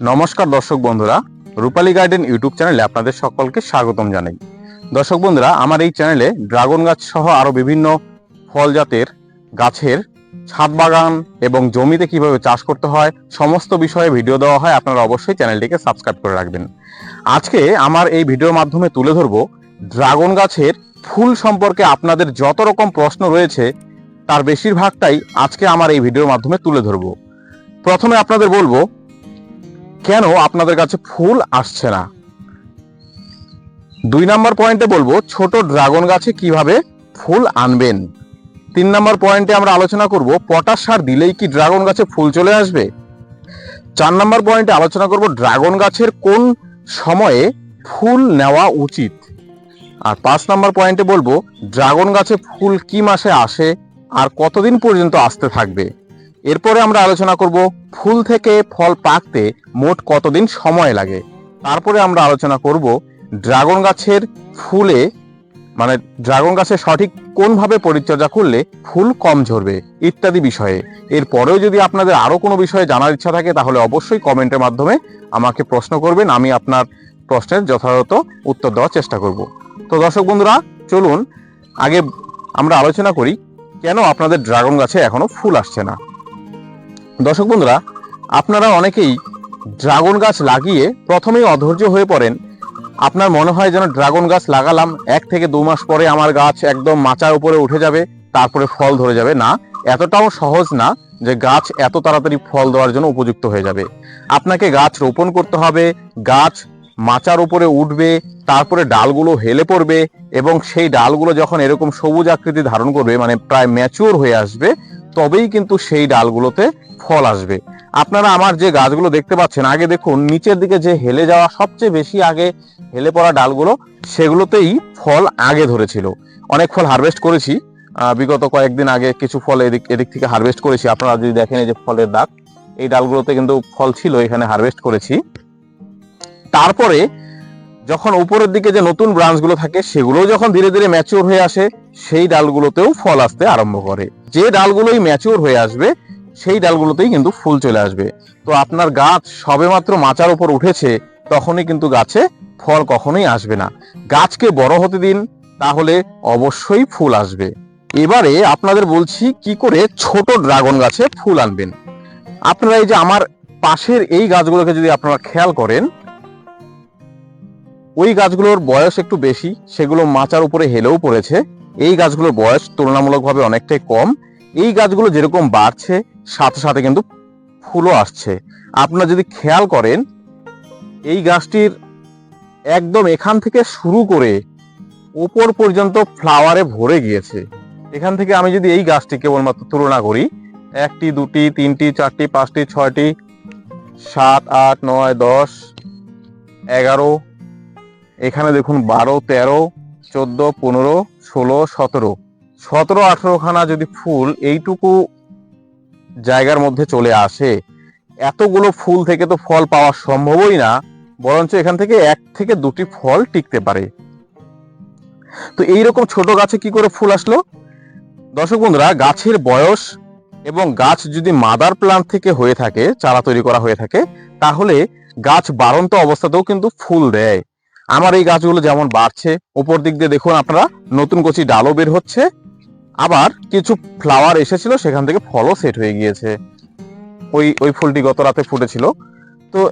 নমস্কার দর্শক বন্ধুরা, রূপালী গার্ডেন ইউটিউব চ্যানেলে আপনাদের সকলকে স্বাগতম জানাই। দর্শক বন্ধুরা, আমার এই চ্যানেলে ড্রাগন গাছ সহ আরও বিভিন্ন ফল জাতের গাছের ছাদ বাগান এবং জমিতে কীভাবে চাষ করতে হয়, সমস্ত বিষয়ে ভিডিও দেওয়া হয়, আপনারা অবশ্যই চ্যানেলটিকে সাবস্ক্রাইব করে রাখবেন। আজকে আমার এই ভিডিওর মাধ্যমে তুলে ধরবো ড্রাগন গাছের ফুল সম্পর্কে আপনাদের যত রকম প্রশ্ন রয়েছে, তার বেশিরভাগটাই আজকে আমার এই ভিডিওর মাধ্যমে তুলে ধরবো। প্রথমে আপনাদের বলব কেন আপনাদের কাছে ফুল আসছে না? দুই নাম্বার পয়েন্টে বলব, ছোট ড্রাগন গাছে কীভাবে ফুল আনবেন? তিন নাম্বার পয়েন্টে আমরা আলোচনা করব, পটাশ সার দিলেই কি ড্রাগন গাছে ফুল চলে আসবে? চার নাম্বার পয়েন্টে আলোচনা করব, ড্রাগন গাছের কোন সময়ে ফুল নেওয়া উচিত? আর পাঁচ নাম্বার পয়েন্টে বলব, ড্রাগন গাছে ফুল কি মাসে আসে? আর কতদিন পর্যন্ত আসতে থাকবে? এরপরে আমরা আলোচনা করব ফুল থেকে ফল পাকতে মোট কতদিন সময় লাগে। তারপরে আমরা আলোচনা করব ড্রাগন গাছের ফুলে মানে ড্রাগন গাছের সঠিক কোনভাবে পরিচর্যা করলে ফুল কম ঝরবে ইত্যাদি বিষয়ে। এরপরেও যদি আপনাদের আরও কোনো বিষয়ে জানার ইচ্ছা থাকে, তাহলে অবশ্যই কমেন্টের মাধ্যমে আমাকে প্রশ্ন করবেন, আমি আপনার প্রশ্নের যথাযথ উত্তর দেওয়ার চেষ্টা করব। তো দর্শক বন্ধুরা, চলুন, আগে আমরা আলোচনা করি, কেন আপনাদের ড্রাগন গাছে এখনও ফুল আসছে না? দর্শক বন্ধুরা, আপনারা অনেকেই ড্রাগন গাছ লাগিয়ে প্রথমেই অধৈর্য হয়ে পড়েন। আপনার মনে হয় যেন ড্রাগন গাছ লাগালাম, এক থেকে দু মাস পরে আমার গাছ একদম মাচার উপরে উঠে যাবে, তারপরে ফল ধরে যাবে। না, এতটাও সহজ না যে গাছ এত তাড়াতাড়ি ফল দেওয়ার জন্য উপযুক্ত হয়ে যাবে। আপনাকে গাছ রোপণ করতে হবে, গাছ মাচার উপরে উঠবে, তারপরে ডালগুলো হেলে পড়বে এবং সেই ডালগুলো যখন এরকম সবুজ আকৃতি ধারণ করবে মানে প্রায় ম্যাচিওর হয়ে আসবে তবেই কিন্তু সেই ডালগুলোতে ফল আসবে। আপনারা আমার যে গাছগুলো দেখতে পাচ্ছেন, আগে দেখুন, নিচের দিকে যে হেলে যাওয়া সবচেয়ে বেশি আগে হেলে পড়া ডালগুলো, সেগুলোতেই ফল আগে ধরেছিল। অনেক ফল হারভেস্ট করেছি। বিগত কয়েকদিন আগে কিছু ফল এদিক এদিক থেকে হারভেস্ট করেছি। আপনারা যদি দেখেন এই যে ফলের দাগ, এই ডালগুলোতে কিন্তু ফল ছিল, এখানে হারভেস্ট করেছি। তারপরে যখন উপরের দিকে যে নতুন ব্রাঞ্চগুলো থাকে, সেগুলোও যখন ধীরে ধীরে ম্যাচিওর হয়ে আসে, সেই ডালগুলোতেও ফল আসতে আরম্ভ করে। যে ডালগুলোই ম্যাচিওর হয়ে আসবে, সেই ডালগুলোতেই কিন্তু ফুল চলে আসবে। তো আপনার গাছ সবেমাত্র মাচার উপর উঠেছে, তখনই কিন্তু গাছে ফল কখনোই আসবে না। গাছকে বড় হতে দিন, তাহলে অবশ্যই ফুল আসবে। এবারে আপনাদের বলছি কি করে ছোট ড্রাগন গাছে ফুল আনবেন। আপনারা এই যে আমার পাশের এই গাছগুলোকে যদি আপনারা খেয়াল করেন ওই গাছগুলোর বয়স একটু বেশি, সেগুলো মাচার উপরে হেলেও পড়েছে। এই গাছগুলোর বয়স তুলনামূলকভাবে অনেকটাই কম। এই গাছগুলো যেরকম বাড়ছে, সাথে সাথে কিন্তু ফুলও আসছে। আপনারা যদি খেয়াল করেন, এই গাছটির একদম এখান থেকে শুরু করে ওপর পর্যন্ত ফ্লাওয়ারে ভরে গিয়েছে। এখান থেকে আমি যদি এই গাছটি কেবলমাত্র তুলনা করি, একটি, দুটি, তিনটি, চারটি, পাঁচটি, ছয়টি, সাত, আট, নয়, দশ, এগারো এখানে দেখুন বারো, তেরো, চোদ্দ, পনেরো, ষোলো, সতেরো। সতেরো আঠেরোখানা যদি ফুল এইটুকু জায়গার মধ্যে চলে আসে, এতগুলো ফুল থেকে তো ফল পাওয়া সম্ভবই না, বরঞ্চ এখান থেকে এক থেকে দুটি ফল টিকতে পারে। তো এইরকম ছোট গাছে কি করে ফুল আসলো? দর্শক বন্ধুরা, গাছের বয়স এবং গাছ যদি মাদার প্লান্ট থেকে হয়ে থাকে, চারা তৈরি করা হয়ে থাকে, তাহলে গাছ বাড়ন্ত অবস্থাতেও কিন্তু ফুল দেয়। আমার এই গাছগুলো যেমন বাড়ছে উপর দিক দিয়ে দেখুন আপনারা, নতুন কচি ডালও বের হচ্ছে। আবার কিছু ফ্লাওয়ার এসেছিল, সেখান থেকে ফলও সেট হয়ে গিয়েছে। ওই ওই ফুলটি গত রাতে ফুটেছিল। তো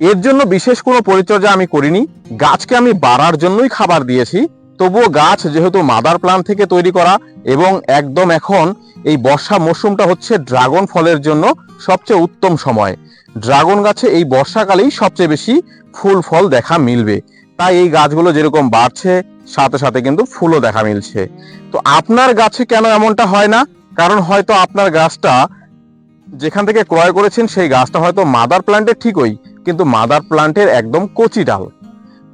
এর জন্য বিশেষ কোনো পরিচর্যা আমি করিনি। গাছকে আমি বাড়ার জন্যই খাবার দিয়েছি। তবুও গাছ যেহেতু মাদার প্লান্ট থেকে তৈরি করা এবং একদম এখন এই বর্ষা মরশুমটা হচ্ছে ড্রাগন ফলের জন্য সবচেয়ে উত্তম সময়। ড্রাগন গাছে এই বর্ষাকালেই সবচেয়ে বেশি ফুল, ফল দেখা মিলবে। তাই এই গাছগুলো যেরকম বাড়ছে, সাথে সাথে কিন্তু ফুলও দেখা মিলছে। তো আপনার গাছে কেন এমনটা হয় না? কারণ হয়তো আপনার গাছটা যেখান থেকে ক্রয় করেছেন, সেই গাছটা হয়তো মাদার প্লান্টের ঠিকই, কিন্তু মাদার প্লান্টের একদম কচি ডাল।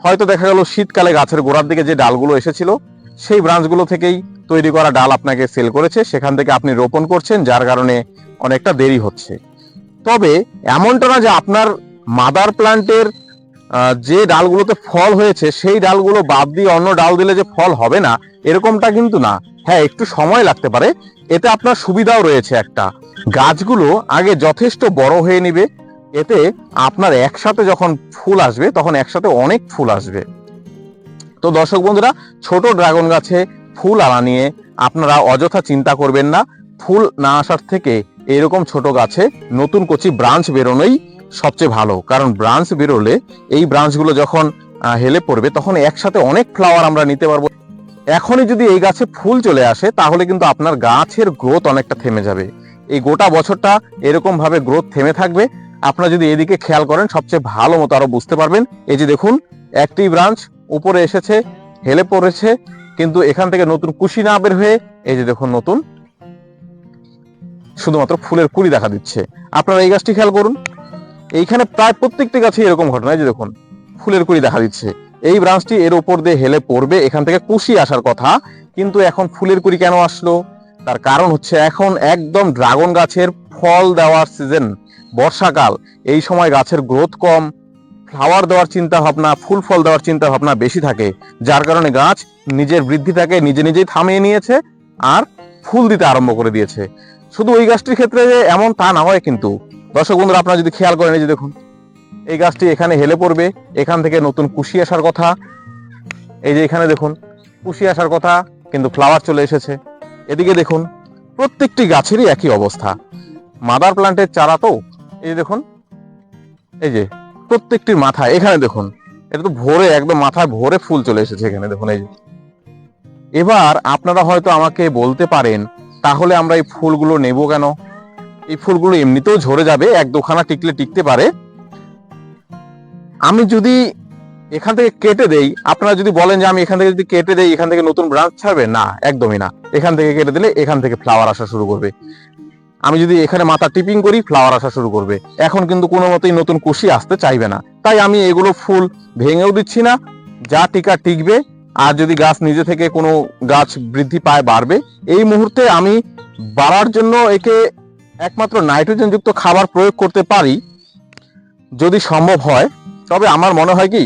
হয়তো দেখা গেল শীতকালে গাছের গোড়ার দিকে যে ডালগুলো এসেছিল, সেই ব্রাঞ্চগুলো থেকেই তৈরি করা ডাল আপনাকে সেল করেছে। সেখান থেকে আপনি রোপণ করছেন, যার কারণে অনেকটা দেরি হচ্ছে। তবে এমনটা না যে আপনার মাদার প্লান্টের যে ডালগুলোতে ফল হয়েছে, সেই ডালগুলো বাদ দিয়ে অন্য ডাল দিলে যে ফল হবে না, এরকমটা কিন্তু না। হ্যাঁ একটু সময় লাগতে পারে। এতে আপনার সুবিধাও রয়েছে একটা। গাছগুলো আগে যথেষ্ট বড় হয়ে নিবে। এতে আপনার একসাথে যখন ফুল আসবে, তখন একসাথে অনেক ফুল আসবে। তো দর্শক বন্ধুরা, ছোট ড্রাগন গাছে ফুল আনা নিয়ে আপনারা অযথা চিন্তা করবেন না। ফুল না আসার থেকে এরকম ছোট গাছে নতুন কচি ব্রাঞ্চ বেরোনোই সবচেয়ে ভালো। কারণ ব্রাঞ্চ বেরোলে এই ব্রাঞ্চগুলো যখন হেলে পড়বে, তখন একসাথে অনেক ফ্লাওয়ার আমরা নিতে পারব। এখনই যদি এই গাছে ফুল চলে আসে, তাহলে কিন্তু আপনার গাছের গ্রোথ অনেকটা থেমে যাবে। এই গোটা বছরটা এরকম ভাবে গ্রোথ থেমে থাকবে। আপনারা যদি এদিকে খেয়াল করেন, সবচেয়ে ভালো মতো আরও বুঝতে পারবেন। এই যে দেখুন, একটি ব্রাঞ্চ উপরে এসেছে, হেলে পড়েছে, কিন্তু এখান থেকে নতুন কুশি না বের হয়ে, এই যে দেখুন নতুন শুধুমাত্র ফুলের কুড়ি দেখা দিচ্ছে। আপনারা এই গাছটি খেয়াল করুন, এইখানে প্রায় প্রত্যেকটি গাছে এরকম ঘটনা যে দেখুন, ফুলের কুড়ি দেখা দিচ্ছে। এই ব্রাঞ্চটি এর ওপর দিয়ে হেলে পড়বে, এখান থেকে কুশি আসার কথা, কিন্তু এখন ফুলের কুড়ি কেন আসলো? তার কারণ হচ্ছে এখন একদম ড্রাগন গাছের ফল দেওয়ার সিজন বর্ষাকাল। এই সময় গাছের গ্রোথ কম ফ্লাওয়ার দেওয়ার চিন্তা ভাবনা ফুল ফল দেওয়ার চিন্তা ভাবনা বেশি থাকে, যার কারণে গাছ নিজের বৃদ্ধিটাকে নিজে নিজেই থামিয়ে নিয়েছে আর ফুল দিতে আরম্ভ করে দিয়েছে। শুধু ওই গাছটির ক্ষেত্রে যে এমন তা না হয় কিন্তু। দর্শক বন্ধুরা, আপনারা যদি খেয়াল করেন, এই যে দেখুন, এই গাছটি এখানে হেলে পড়বে, এখান থেকে নতুন কুশি আসার কথা। এই যে এখানে দেখুন, কুশি আসার কথা, কিন্তু ফ্লাওয়ার চলে এসেছে। এদিকে দেখুন, প্রত্যেকটি গাছেরই একই অবস্থা। মাদার প্লান্টের চারা তো, এই দেখুন, এই যে প্রত্যেকটির মাথায়, এখানে দেখুন, এটা তো ভোরে, একদম মাথায় ভোরে ফুল চলে এসেছে এখানে, দেখুন, এই যে। এবার আপনারা হয়তো আমাকে বলতে পারেন তাহলে আমরা এই ফুলগুলো নেব কেন? এই ফুলগুলো এমনিতেও ঝরে যাবে, এক দুখানা টিকলে টিকতে পারে। আমি যদি এখান থেকে কেটে দেই, আপনারা যদি বলেন যে আমি এখান থেকে যদি কেটে দেই, এখান থেকে নতুন ব্রাঞ্চ ছাড়বে? না, একদমই না। এখান থেকে কেটে দিলে এখান থেকে ফ্লাওয়ার আসা শুরু করবে। আমি যদি এখানে মাথা টিপিং করি ফ্লাওয়ার আসা শুরু করবে। এখন কিন্তু কোনো মতেই নতুন কুশি আসতে চাইবে না। তাই আমি এগুলো ফুল ভেঙেও দিচ্ছি না। যা টিকা টিকবে আর যদি গাছ নিজে থেকে কোনো গাছ বৃদ্ধি পায়, বাড়বে, এই মুহূর্তে আমি বাড়ার জন্য একে একমাত্র নাইট্রোজেন যুক্ত খাবার প্রয়োগ করতে পারি যদি সম্ভব হয়। তবে আমার মনে হয় কি,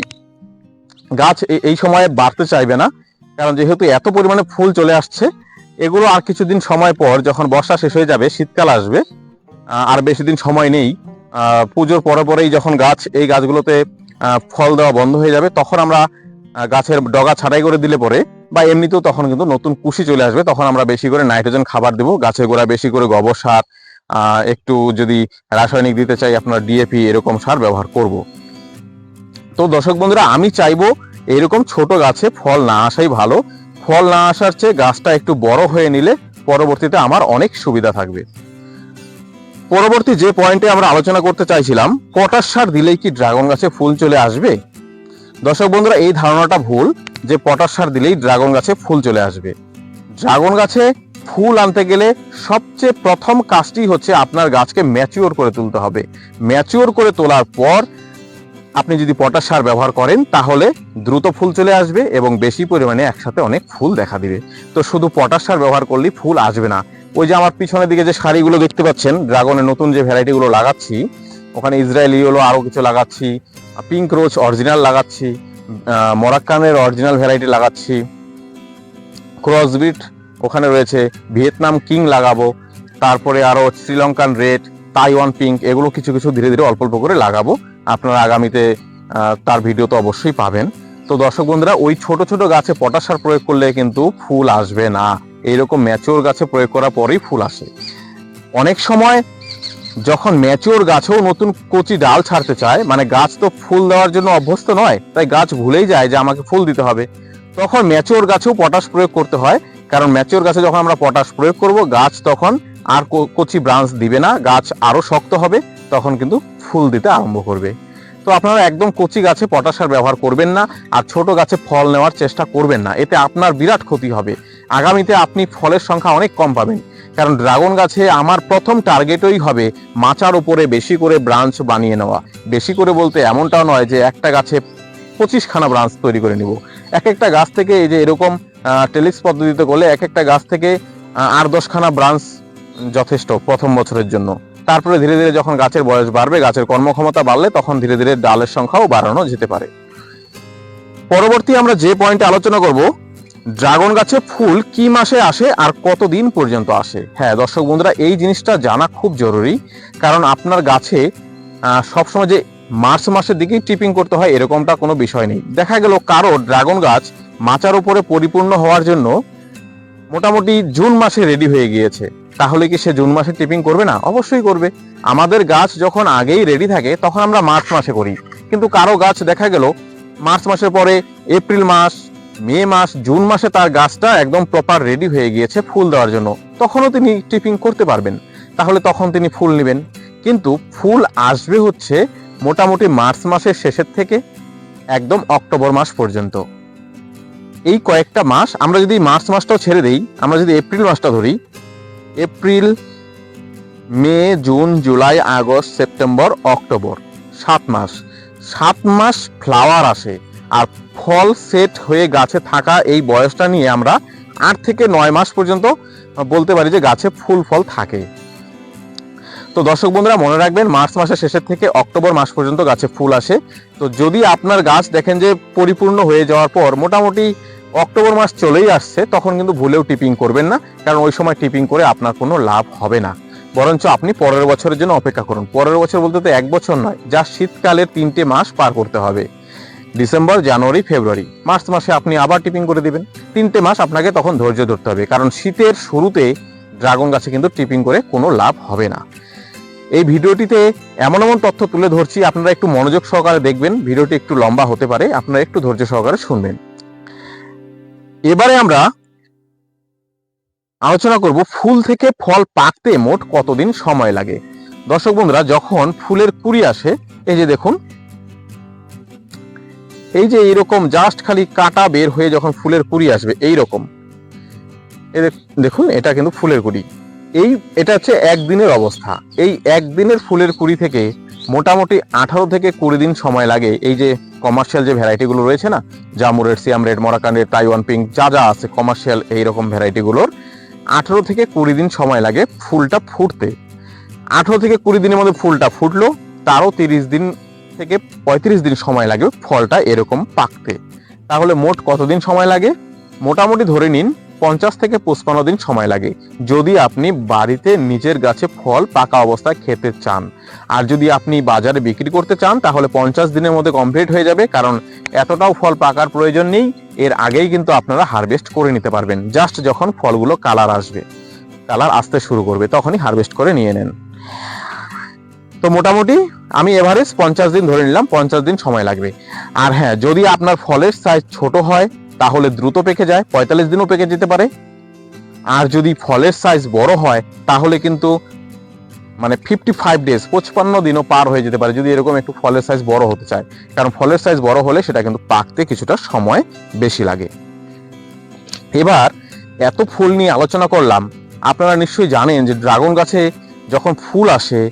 গাছ এই সময়ে বাড়তে চাইবে না, কারণ যেহেতু এত পরিমাণে ফুল চলে আসছে, এগুলো আর কিছুদিন সময় পর যখন বর্ষা শেষ হয়ে যাবে, শীতকাল আসবে আর বেশি দিন সময় নেই পুজোর পরে পরেই যখন গাছ এই গাছগুলোতে ফল দেওয়া বন্ধ হয়ে যাবে, তখন আমরা গাছের ডগা ছাড়াই করে দিলে পরে, বা এমনিতেও তখন কিন্তু নতুন কুশি চলে আসবে, তখন আমরা বেশি করে নাইট্রোজেন খাবার দেবো, গাছের গোড়া বেশি করে গোবর সার একটু যদি রাসায়নিক দিতে চাই, আপনার ডিএপি এরকম সার ব্যবহার করব। তো দর্শক বন্ধুরা, আমি চাইব এরকম ছোট গাছে ফল না আসাই ভালো। ফল না আসার চেয়ে গাছটা একটু বড় হয়ে নিলে পরবর্তীতে আমার অনেক সুবিধা থাকবে। পরবর্তী যে পয়েন্টে আমরা আলোচনা করতে চাইছিলাম, পটাশ সার দিলেই কি ড্রাগন গাছে ফুল চলে আসবে? দর্শক বন্ধুরা, এই ধারণাটা ভুল যে পটাশ সার দিলেই ড্রাগন গাছে ফুল চলে আসবে। ড্রাগন গাছে ফুল আনতে গেলে সবচেয়ে প্রথম কাজটি হচ্ছে আপনার গাছকে ম্যাচিওর করে তুলতে হবে। ম্যাচিওর করে তোলার পর আপনি যদি পটাশ সার ব্যবহার করেন, তাহলে দ্রুত ফুল চলে আসবে এবং বেশি পরিমাণে একসাথে অনেক ফুল দেখা দিবে। তো শুধু পটাশ সার ব্যবহার করলেই ফুল আসবে না। ওই যে আমার পিছনের দিকে যে শাড়িগুলো দেখতে পাচ্ছেন, ড্রাগনের নতুন যে ভ্যারাইটিগুলো লাগাচ্ছি, ওখানে ইসরায়েলি হলো আরও কিছু লাগাচ্ছি পিঙ্ক রোজ অরিজিনাল লাগাচ্ছি মরাক্কানের অরিজিনাল ভ্যারাইটি লাগাচ্ছি। ক্রসবিট ওখানে রয়েছে ভিয়েতনাম কিং লাগাবো, তারপরে আরও শ্রীলঙ্কান রেড তাইওয়ান পিঙ্ক এগুলো কিছু কিছু ধীরে ধীরে অল্প অল্প করে লাগাবো। আপনারা আগামীতে তার ভিডিও তো অবশ্যই পাবেন। তো দর্শক বন্ধুরা, ওই ছোট ছোট গাছে পটাশ সার প্রয়োগ করলে কিন্তু ফুল আসবে না। এইরকম ম্যাচিওর গাছে প্রয়োগ করার পরেই ফুল আসে। অনেক সময় যখন ম্যাচিওর গাছেও নতুন কচি ডাল ছাড়তে চায় মানে গাছ তো ফুল দেওয়ার জন্য অভ্যস্ত নয়, তাই গাছ ভুলেই যায় যে আমাকে ফুল দিতে হবে। তখন ম্যাচিওর গাছেও পটাশ প্রয়োগ করতে হয়, কারণ ম্যাচিওর গাছে যখন আমরা পটাশ প্রয়োগ করব, গাছ তখন আর কচি ব্রাঞ্চ দিবে না, গাছ আরও শক্ত হবে, তখন কিন্তু ফুল দিতে আরম্ভ করবে। তো আপনারা একদম কচি গাছে পটাশ সার ব্যবহার করবেন না, আর ছোট গাছে ফল নেওয়ার চেষ্টা করবেন না, এতে আপনার বিরাট ক্ষতি হবে। আগামীতে আপনি ফলের সংখ্যা অনেক কম পাবেন। কারণ ড্রাগন গাছে আমার প্রথম টার্গেটই হবে মাচার উপরে বেশি করে ব্রাঞ্চ বানিয়ে নেওয়া। বেশি করে বলতে এমনটাও নয় যে একটা গাছে পঁচিশখানা ব্রাঞ্চ তৈরি করে নিব। এক একটা গাছ থেকে এই যে এরকম টেলিক্স পদ্ধতিতে করলে এক একটা গাছ থেকে আট দশখানা ব্রাঞ্চ যথেষ্ট প্রথম বছরের জন্য। তারপরে ধীরে ধীরে যখন গাছের বয়স বাড়বে, গাছের কর্মক্ষমতা বাড়লে তখন ধীরে ধীরে ডালের সংখ্যাও বাড়ানো যেতে পারে। পরবর্তী আমরা যে পয়েন্টে আলোচনা করব ড্রাগন গাছে ফুল কি মাসে আসে আর কতদিন পর্যন্ত আসে? হ্যাঁ দর্শক বন্ধুরা, এই জিনিসটা জানা খুব জরুরি, কারণ আপনার গাছে সবসময় যে মার্চ মাসের দিকেই টিপিং করতে হয়, এরকমটা কোনো বিষয় নেই। দেখা গেল কারও ড্রাগন গাছ মাচার উপরে পরিপূর্ণ হওয়ার জন্য মোটামুটি জুন মাসে রেডি হয়ে গিয়েছে। তাহলে কি সে জুন মাসে টিপিং করবে না? অবশ্যই করবে। আমাদের গাছ যখন আগেই রেডি থাকে, তখন আমরা মার্চ মাসে করি। কিন্তু কারও গাছ দেখা গেল মার্চ মাসের পরে এপ্রিল মাস মে মাস, জুন মাসে তার গাছটা একদম প্রপার রেডি হয়ে গিয়েছে ফুল দেওয়ার জন্য। তখনও তিনি টিপিং করতে পারবেন। তাহলে তখন তিনি ফুল নেবেন। কিন্তু ফুল আসবে হচ্ছে মোটামুটি মার্চ মাসের শেষের থেকে একদম অক্টোবর মাস পর্যন্ত। এই কয়েকটা মাস আমরা যদি মার্চ মাসটাও ছেড়ে দিই, আমরা যদি এপ্রিল মাসটা ধরি, April, May, June, July, August, September, October, সাত মাস। সাত মাস ফ্লাওয়ার আসে। আর ফল সেট হয়ে গাছে থাকা এই বয়সটা নিয়ে আমরা আট থেকে নয় মাস পর্যন্ত বলতে পারি যে গাছে ফুল ফল থাকে। তো দর্শক বন্ধুরা, মনে রাখবেন মার্চ মাসের শেষের থেকে অক্টোবর মাস পর্যন্ত গাছে ফুল আসে। তো যদি আপনার গাছ দেখেন যে পরিপূর্ণ হয়ে যাওয়ার পর মোটামুটি অক্টোবর মাস চলেই আসছে, তখন কিন্তু ভুলেও টিপিং করবেন না, কারণ ওই সময় টিপিং করে আপনার কোনো লাভ হবে না। বরঞ্চ আপনি পরের বছরের জন্য অপেক্ষা করুন। পরের বছর বলতে তো এক বছর নয়, যা শীতকালের তিনটে মাস পার করতে হবে। ডিসেম্বর, জানুয়ারি, ফেব্রুয়ারি। মার্চ মাসে আপনি আবার টিপিং করে দিবেন। তিনটে মাস আপনাকে তখন ধৈর্য ধরতে হবে, কারণ শীতের শুরুতে ড্রাগন গাছে কিন্তু টিপিং করে কোনো লাভ হবে না। এই ভিডিওটিতে এমন এমন তথ্য তুলে ধরছি, আপনারা একটু মনোযোগ সহকারে দেখবেন, ভিডিওটি একটু লম্বা হতে পারে, আপনারা একটু ধৈর্য সহকারে শুনবেন। এবারে আমরা আলোচনা করব ফুল থেকে ফল পাকতে মোট কতদিন সময় লাগে। দর্শক বন্ধুরা, যখন ফুলের কুড়ি আসে, এই যে দেখুন এই যে এইরকম জাস্ট খালি কাটা বের হয়ে যখন ফুলের কুড়ি আসবে এই রকম দেখুন, এটা কিন্তু ফুলের কুড়ি। এই, এটা হচ্ছে একদিনের অবস্থা। এই একদিনের ফুলের কুড়ি থেকে মোটামুটি আঠারো থেকে কুড়ি দিন সময় লাগে এই যে কমার্শিয়াল যে ভ্যারাইটিগুলো রয়েছে না, জামুরের, সিয়াম রেড, মরাকানের টাইওয়ান পিঙ্ক, যা যা আছে কমার্শিয়াল এইরকম ভ্যারাইটিগুলোর আঠারো থেকে কুড়ি দিন সময় লাগে ফুলটা ফুটতে। আঠারো থেকে কুড়ি দিনের মধ্যে ফুলটা ফুটলো, তারও তিরিশ দিন থেকে পঁয়ত্রিশ দিন সময় লাগে ফলটা এরকম পাকতে। তাহলে মোট কতদিন সময় লাগে? মোটামুটি ধরে নিন, পঞ্চাশ থেকে পঁচপান্ন দিন সময় লাগে। যদি আপনি বাড়িতে নিজের গাছে ফল পাকা অবস্থায় খেতে চান, আর যদি আপনি বাজারে বিক্রি করতে চান, তাহলে পঞ্চাশ দিনের মধ্যে কমপ্লিট হয়ে যাবে, কারণ এতটাও ফল পাকার প্রয়োজন নেই। এর আগেই কিন্তু আপনারা হারভেস্ট করে নিতে পারবেন জাস্ট যখন ফলগুলো কালার আসবে। কালার আসতে শুরু করবে, তখনই হারভেস্ট করে নিয়ে নেন। তো মোটামুটি আমি এভারেজ পঞ্চাশ দিন ধরে নিলাম, পঞ্চাশ দিন সময় লাগবে। আর হ্যাঁ যদি আপনার ফলের সাইজ ছোট হয়, তাহলে দ্রুত পেকে যায়, পঁয়তাল্লিশ দিনও পেকে যেতে পারে। আর যদি ফলের সাইজ বড় হয়, তাহলে কিন্তু মানে ফিফটি ফাইভ ডেজ পঁচপান্ন দিনও পার হয়ে যেতে পারে, যদি এরকম একটু ফলের সাইজ বড় হতে চায়। কারণ ফলের সাইজ বড় হলে সেটা কিন্তু পাকতে কিছুটা সময় বেশি লাগে। এবার এত ফুল নিয়ে আলোচনা করলাম, আপনারা নিশ্চয়ই জানেন যে ড্রাগন গাছে যখন ফুল আসে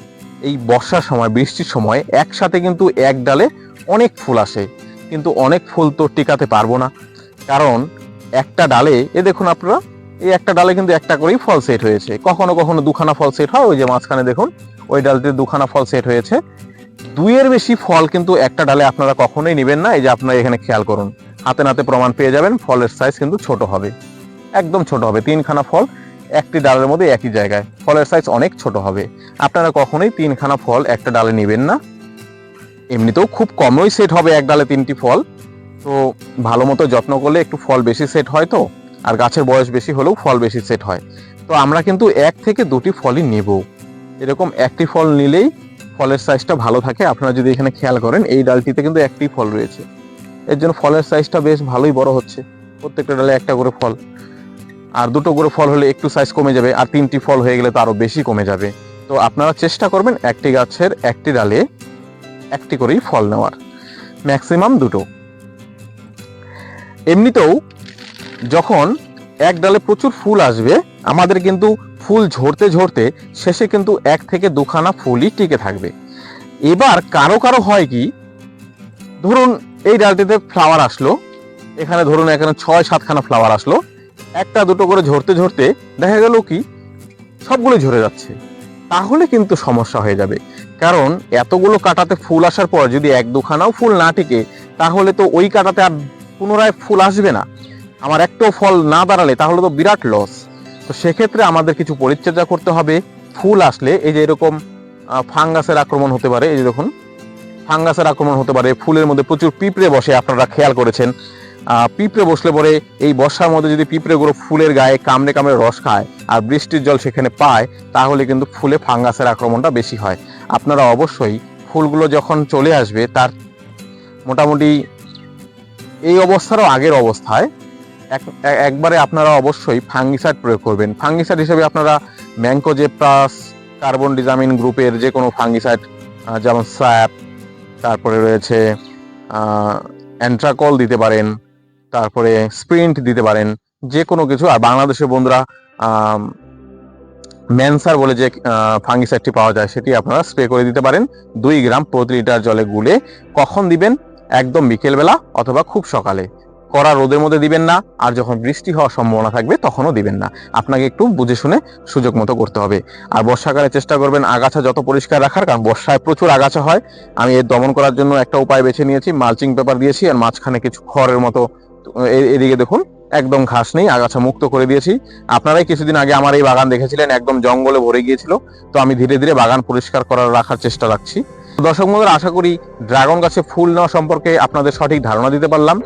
এই বর্ষার সময়, বৃষ্টির সময় একসাথে কিন্তু এক ডালে অনেক ফুল আসে। কিন্তু অনেক ফুল তো টিকাতে পারব না। কারণ একটা ডালে, এ দেখুন আপনারা, এই একটা ডালে কিন্তু একটা করেই ফল সেট হয়েছে। কখনো কখনো দুখানা ফল সেট হয়, ওই যে মাঝখানে দেখুন, ওই ডালটিতে দুখানা ফল সেট হয়েছে। দুইয়ের বেশি ফল কিন্তু একটা ডালে আপনারা কখনোই নেবেন না। এই যে আপনারা এখানে খেয়াল করুন, হাতে নাতে প্রমাণ পেয়ে যাবেন, ফলের সাইজ কিন্তু ছোট হবে। একদম ছোট হবে, তিনখানা ফল। একটি ডালের মধ্যে একই জায়গায়। ফলের সাইজ অনেক ছোট হবে। আপনারা কখনোই তিনখানা ফল একটা ডালে নেবেন না। এমনিতেও খুব কমই সেট হবে এক ডালে তিনটি ফল। তো ভালো মতো যত্ন করলে একটু ফল বেশি সেট হয় তো, আর গাছের বয়স বেশি হলেও ফল বেশি সেট হয়। তো আমরা কিন্তু এক থেকে দুটি ফলই নেব। এরকম একটি ফল নিলেই ফলের সাইজটা ভালো থাকে। আপনারা যদি এখানে খেয়াল করেন, এই ডালটিতে কিন্তু একটি ফল রয়েছে। এর জন্য ফলের সাইজটা বেশ ভালোই বড় হচ্ছে। প্রত্যেকটা ডালে একটা করে ফল। আর দুটো করে ফল হলে একটু সাইজ কমে যাবে, আর তিনটি ফল হয়ে গেলে তো আরও বেশি কমে যাবে। তো আপনারা চেষ্টা করবেন একটি গাছের একটি ডালে একটি করেই ফল নেওয়ার। ম্যাক্সিমাম দুটো। এমনিতেও যখন এক ডালে প্রচুর ফুল আসবে, আমাদের কিন্তু ফুল ঝরতে ঝরতে শেষে কিন্তু এক থেকে দুখানা ফুলই টিকে থাকবে। এবার কারও কারও হয় কি, ধরুন এই ডালটিতে ফ্লাওয়ার আসলো, এখানে ধরুন এখানে ছয় সাতখানা ফ্লাওয়ার আসলো একটা দুটো করে ঝরতে ঝরতে দেখা গেল কি, সবগুলো ঝরে যাচ্ছে। তাহলে কিন্তু সমস্যা হয়ে যাবে। কারণ এতগুলো কাটাতে ফুল আসার পর যদি এক দুখানাও ফুল না টিকে, তাহলে তো ওই কাটাতে আর পুনরায় ফুল আসবে না। আমার একটাও ফল না দাঁড়ালে তাহলে তো বিরাট লস তো সেক্ষেত্রে আমাদের কিছু পরিচর্যা করতে হবে। ফুল আসলে এই যে এরকম ফাঙ্গাসের আক্রমণ হতে পারে, এই যে দেখুন, ফাঙ্গাসের আক্রমণ হতে পারে। ফুলের মধ্যে প্রচুর পিঁপড়ে বসে, আপনারা খেয়াল করেছেন। পিঁপড়ে বসলে পরে এই বর্ষার মধ্যে যদি পিঁপড়েগুলো ফুলের গায়ে কামড়ে কামড়ে রস খায় আর বৃষ্টির জল সেখানে পায়, তাহলে কিন্তু ফুলে ফাঙ্গাসের আক্রমণটা বেশি হয়। আপনারা অবশ্যই ফুলগুলো যখন চলে আসবে, তার মোটামুটি এই অবস্থারও আগের অবস্থায় এক- একবারে আপনারা অবশ্যই ফাঙ্গিসাইড প্রয়োগ করবেন। ফাঙ্গিসাইড হিসেবে আপনারা ম্যাঙ্কোজেপ্রাস কার্বন ডিজামিন গ্রুপের যে কোনো ফাঙ্গিসাইড যেমন স্যাপ, তারপরে রয়েছে অ্যান্ট্রাকল দিতে পারেন। তারপরে স্প্রিন্ট দিতে পারেন যে কোনো কিছু। আর বাংলাদেশের বন্ধুরা ম্যানসার বলে যে ফাঙ্গিসাইডটি পাওয়া যায়, সেটি আপনারা স্প্রে করে দিতে পারেন। দুই গ্রাম প্রতি লিটার জলে গুলে কখন দিবেন? একদম বিকেলবেলা অথবা খুব সকালে। কড়া রোদের মধ্যে দিবেন না, আর যখন বৃষ্টি হওয়ার সম্ভাবনা থাকবে, তখনও দিবেন না। আপনাকে একটু বুঝে শুনে সুযোগ মতো করতে হবে। আর বর্ষাকালে চেষ্টা করবেন আগাছা যত পরিষ্কার রাখার, কারণ বর্ষায় প্রচুর আগাছা হয়। আমি এর দমন করার জন্য একটা উপায় বেছে নিয়েছি, মালচিং পেপার দিয়েছি, আর মাঝখানে কিছু খড়ের মতো এদিকে দেখুন, একদম ঘাস নেই, আগাছা মুক্ত করে দিয়েছি। আপনারাই কিছুদিন আগে আমার এই বাগান দেখেছিলেন, একদম জঙ্গলে ভরে গিয়েছিল। তো আমি ধীরে ধীরে বাগান পরিষ্কার করার রাখার চেষ্টা রাখছি। দর্শক বন্ধুরা, আশা করি ড্রাগন গাছে ফুল নেওয়া সম্পর্কে আপনাদের সঠিক ধারণা দিতে পারলাম।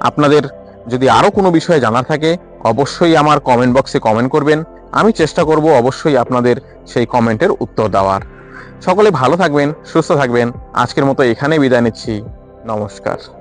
আপনাদের যদি আরও কোনো বিষয়ে জানার থাকে, অবশ্যই আমার কমেন্ট বক্সে কমেন্ট করবেন। আমি চেষ্টা করব অবশ্যই আপনাদের সেই কমেন্টের উত্তর দেওয়ার। সকলে ভালো থাকবেন, সুস্থ থাকবেন। আজকের মতো এখানেই বিদায় নিচ্ছি। নমস্কার।